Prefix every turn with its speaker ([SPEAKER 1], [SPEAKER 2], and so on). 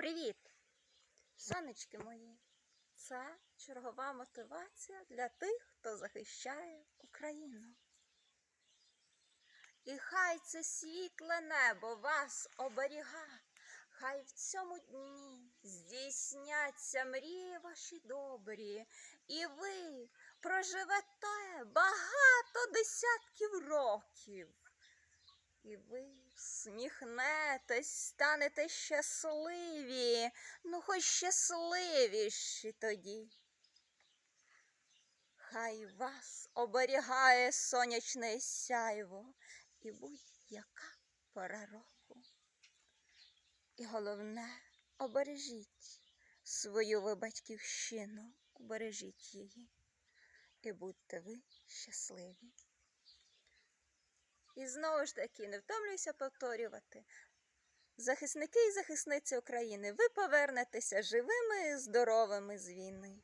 [SPEAKER 1] Привіт, сонечки мої! Це чергова мотивація для тих, хто захищає Україну. І хай це світле небо вас оберіга, хай в цьому дні здійсняться мрії ваші добрі, і ви проживете багато десятків років. І ви всміхнетесь, станете щасливі, ну хоч щасливіші тоді. Хай вас оберігає сонячне сяйво і будь-яка пора року. І головне, обережіть свою ви батьківщину, обережіть її, і будьте ви щасливі. І знову ж таки, не втомлююся повторювати. Захисники і захисниці України, ви повернетеся живими і здоровими з війни.